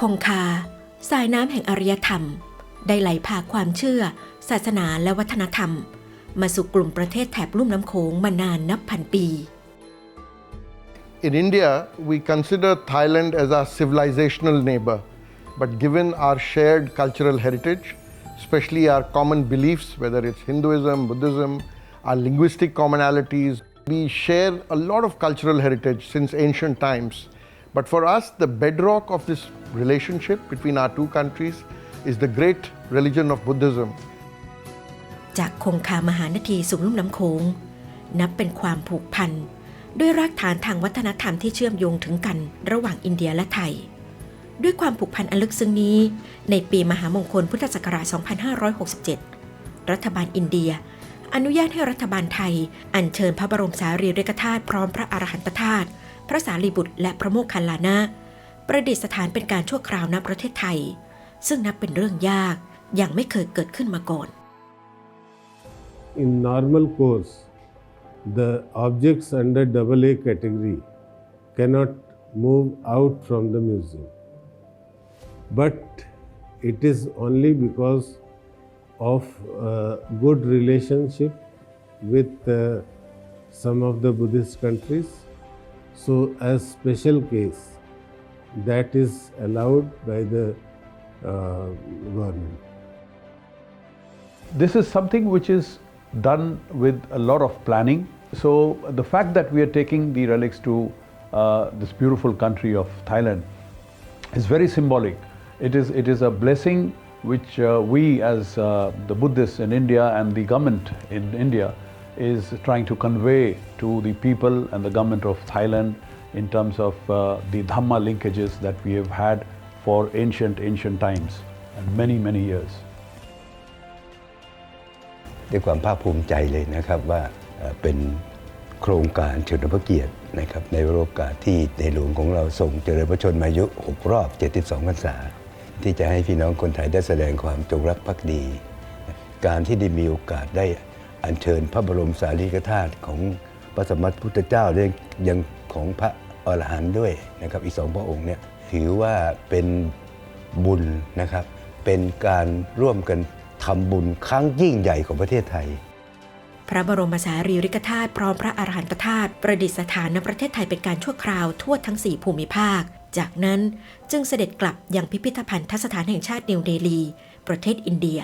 คงคา สายน้ำแห่งอารยธรรม ได้ไหลพาความเชื่อ ศาสนาและวัฒนธรรม มาสู่กลุ่มประเทศแถบลุ่มน้ำโขงมานานนับพันปี In India, we consider Thailand as our civilizational neighbor, but given our shared cultural heritage, especially our common beliefs, whether it's Hinduism, Buddhism, our linguistic commonalities, we share a lot of cultural heritage since ancient times. But for us, the bedrock of this relationship between our two countries is the great religion of Buddhism. จากคงคามหานาทีสู่ลุ่มน้ำโขงนับเป็นความผูกพัน ด้วยรากฐานทางวัฒนธรรมที่เชื่อมโยงถึงกันระหว่างอินเดียและไทย ด้วยความผูกพันอันลึกซึ้งนี้ ในปีมหามงคลพุทธศักราช 2567 รัฐบาลอินเดีย อนุญาตให้รัฐบาลไทย อัญเชิญพระบรมสารีริกธาตุพร้อมพระอรหันตธาตุ พระสารีบุตรและพระโมคคัลลานะประดิษฐานเป็นการชั่วคราวณประเทศไทย ซึ่งนับเป็นเรื่องยากอย่างไม่เคยเกิดขึ้นมาก่อน in normal course, the objects under AA category cannot move out from the museum. But it is only because of uh, good relationship with uh, some of the Buddhist countries. So, as special case, that is allowed by the uh, government. This is something which is done with a lot of planning. So the fact that we are taking the relics to uh, this beautiful country of Thailand is very symbolic. It is, it is a blessing which uh, we as uh, the Buddhists in India and the government in India is trying to convey to the people and the government of Thailand in terms of uh, the Dhamma linkages that we have had for ancient, ancient times and many, many years. ด้วยความภาคภูมิใจเลยนะครับว่าเป็นโครงการเฉลิมพระเกียรตินะครับในโอกาสที่ในหลวงของเราส่งเจริญพระชนมายุ 6 รอบ 72พรรษา ที่จะให้พี่น้องคนไทยได้แสดงความจงรักภักดี การที่ได้มีโอกาสได้ อัญเชิญพระบรมสารีริกธาตุของพระสมมาพุทธเจ้าได้ยังของพระอรหันต์ด้วยนะครับอีกสองพระองค์เนี่ยถือว่าเป็นบุญนะครับ เป็นการร่วมกันทำบุญครั้งยิ่งใหญ่ของประเทศไทย พระบรมสารีริกธาตุพร้อมพระอรหันตธาตุประดิษฐานณประเทศไทยเป็นการชั่วคราวทั่วทั้ง 4 ภูมิภาค จากนั้นจึงเสด็จกลับยังพิพิธภัณฑ์ทัศถานแห่งชาตินิวเดลี ประเทศอินเดีย